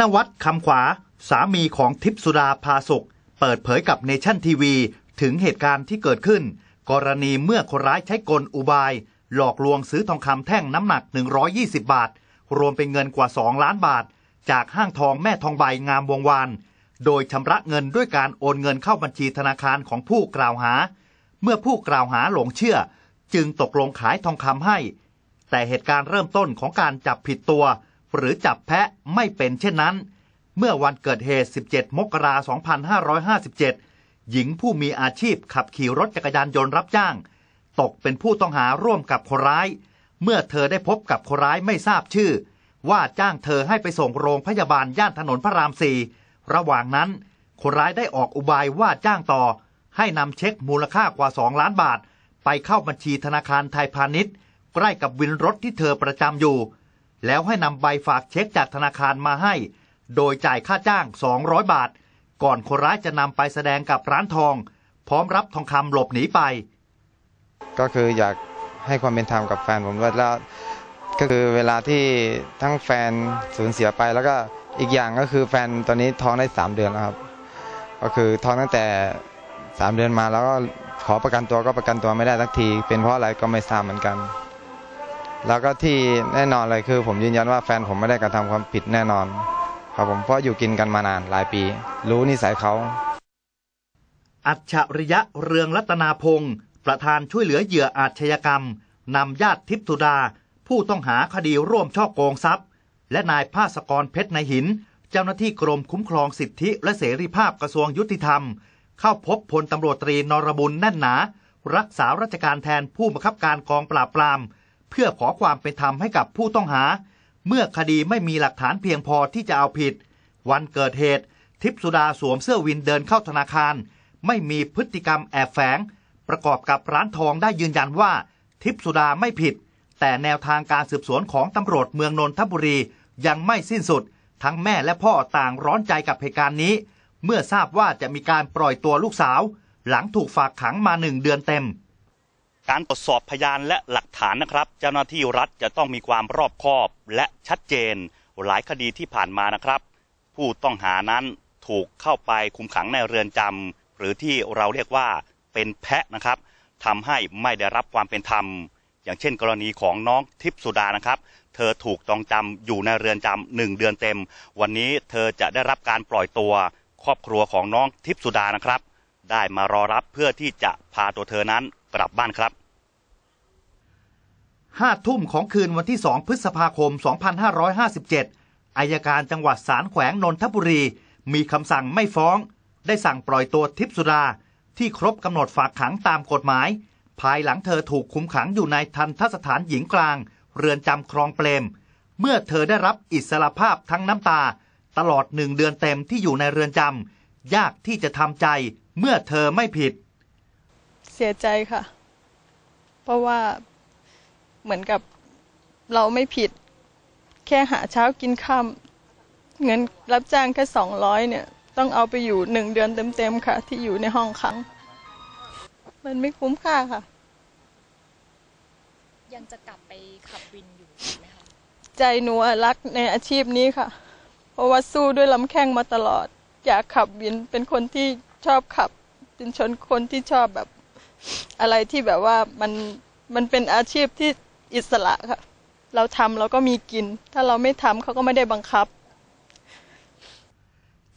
นวัฒน์คำขวา สามีของทิพสุดาพาสุข เปิดเผยกับเนชั่นทีวี ถึงเหตุการณ์ที่เกิดขึ้น กรณีเมื่อคนร้ายใช้กลอุบาย หลอกลวงซื้อทองคำแท่งน้ำหนัก 120 บาท รวมเป็นเงินกว่า 2 ล้านบาท จากห้างทองแม่ทองใบงามวงวาน โดยชำระเงินด้วยการโอนเงินเข้าบัญชีธนาคารของผู้กล่าวหา เมื่อผู้กล่าวหาหลงเชื่อ จึงตกลงขายทองคำให้ แต่เหตุการณ์เริ่มต้นของการจับผิดตัว หรือจับแพะไม่เป็นเช่นนั้น เมื่อวันเกิดเหตุ 17 มกราคม 2557 หญิงผู้มีอาชีพขับขี่รถจักรยานยนต์รับจ้าง ตกเป็นผู้ต้องหาร่วมกับคนร้าย เมื่อเธอได้พบกับคนร้ายไม่ทราบชื่อ ว่าจ้างเธอให้ไปส่งโรงพยาบาลย่านถนนพระรามสี่ระหว่างนั้นคนร้ายได้ออกอุบายว่าจ้างต่อ ให้นำเช็คมูลค่ากว่า 2 ล้านบาท ไปเข้าบัญชีธนาคารไทยพาณิชย์ใกล้กับวินรถที่เธอประจำอยู่ แล้วให้นำใบฝากเช็คจากธนาคารมาให้ โดยจ่ายค่าจ้าง 200 บาท ก่อนคนร้ายจะนำไปแสดงกับร้านทอง พร้อมรับทองคำหลบหนีไป ก็คืออยากให้ความเป็นธรรมกับแฟนผมด้วยแล้วก็คือเวลาที่ทั้งแฟนสูญเสียไป แล้วก็อีกอย่างก็คือแฟนตอนนี้ท้องได้ 3 เดือนแล้วครับ ก็คือท้องตั้งแต่ 3 เดือนมาแล้วก็ขอประกันตัวก็ประกันตัวไม่ได้สักที เป็นเพราะอะไรก็ไม่ทราบเหมือนกัน แล้วก็ที่แน่นอนเลยคือ ผมยืนยันว่าแฟนผมไม่ได้กระทำความผิดแน่นอน ครับผมเพราะอยู่กินกันมานานหลายปี รู้นิสัยเขาอัจฉริยะเรืองรัตนาพงศ์ประธานช่วยเหลือเหยื่ออาชญากรรมนำญาติทิพย์สุดา ผู้ต้องหาคดีร่วมช่อโกงทรัพย์ และนายภาสกรเพชรในหิน เจ้าหน้าที่กรมคุ้มครองสิทธิและเสรีภาพกระทรวงยุติธรรม เข้าพบพลตำรวจตรีนรบุญแน่นหนา รักษาราชการแทนผู้บังคับการกองปราบปราม เพื่อขอความเป็นธรรมให้กับผู้ต้องหา เมื่อคดีไม่มีหลักฐานเพียงพอที่จะเอาผิด วันเกิดเหตุ ทิพสุดาสวมเสื้อวินเดินเข้าธนาคาร ไม่มีพฤติกรรมแอบแฝง ประกอบกับร้านทองได้ยืนยันว่า ทิพสุดาไม่ผิด แต่แนวทางการสืบสวนของตำรวจเมืองนนทบุรียังไม่สิ้นสุด ทั้งแม่และพ่อต่างร้อนใจกับเหตุการณ์นี้ เมื่อทราบว่าจะมีการปล่อยตัวลูกสาว หลังถูกฝากขังมาหนึ่งเดือนเต็ม การตรวจสอบพยานและหลักฐานนะครับ เจ้าหน้าที่รัฐจะต้องมีความรอบคอบและชัดเจน หลายคดีที่ผ่านมานะครับ ผู้ต้องหานั้นถูกเข้าไปคุมขังในเรือนจำหรือที่เราเรียกว่าเป็นแพะนะครับทำให้ไม่ได้รับความเป็นธรรม อย่างเช่น กรณีของน้องทิพสุดานะครับ เธอถูกต้องจำอยู่ในเรือนจำหนึ่งเดือนเต็ม วันนี้เธอจะได้รับการปล่อยตัว ครอบครัวของน้องทิพสุดานะครับ ได้มารอรับเพื่อที่จะพาตัวเธอนั้น กลับบ้านครับห้าทุ่มของคืนวันที่ 2 พฤษภาคม 2557 อายการจังหวัดสารแขวงนนทบุรี มีคำสั่งไม่ฟ้อง ได้สั่งปล่อยตัวทิพสุดา ที่ครบกำหนดฝากขังตามกฎหมาย ภายหลังเธอถูกคุมขังอยู่ในทันทสถานหญิงกลาง เรือนจำคลองเปรม เมื่อเธอได้รับอิสรภาพทั้งน้ำตา ตลอดหนึ่งเดือนเต็มที่อยู่ในเรือนจำยากที่จะทำใจเมื่อเธอไม่ผิด เสียใจค่ะ เพราะว่าเหมือนกับเราไม่ผิด แค่หาเช้ากินค่ำเงินรับจ้างแค่สองร้อยเนี่ย ต้องเอาไปอยู่หนึ่งเดือนเต็มๆค่ะ ที่อยู่ในห้องขัง มันไม่คุ้มค่าค่ะ ยังจะกลับไปขับวินอยู่ไหมคะใจหนูอะรักในอาชีพนี้ค่ะ เพราะว่าสู้ด้วยลำแข้งมาตลอด อยากขับวินเป็นคนที่ชอบขับ เป็นชนคนที่ชอบแบบ อะไรที่แบบว่ามันมันเป็นอาชีพที่อิสระค่ะ เราทำเราก็มีกิน ถ้าเราไม่ทำเขาก็ไม่ได้บังคับ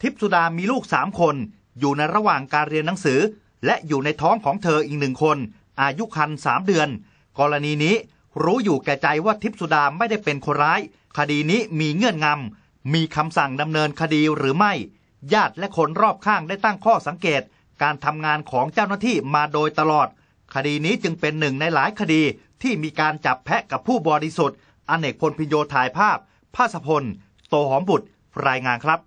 ทิพสุดามีลูกสามคน อยู่ในระหว่างการเรียนหนังสือ และอยู่ในท้องของเธออีกหนึ่งคน อายุคันสามเดือน กรณีนี้รู้อยู่แก่ใจว่าทิพสุดาไม่ได้เป็นคนร้าย คดีนี้มีเงื่อนงำมีคำสั่งดำเนินคดีหรือไม่ ญาติและคนรอบข้างได้ตั้งข้อสังเกต การทำงานของเจ้าหน้าที่มาโดยตลอด คดีนี้จึงเป็นหนึ่งในหลายคดีที่มีการจับแพะกับผู้บริสุทธิ์ อเนกพลพิโยถ่ายภาพ ภาสพล โตหอมบุตร รายงานครับ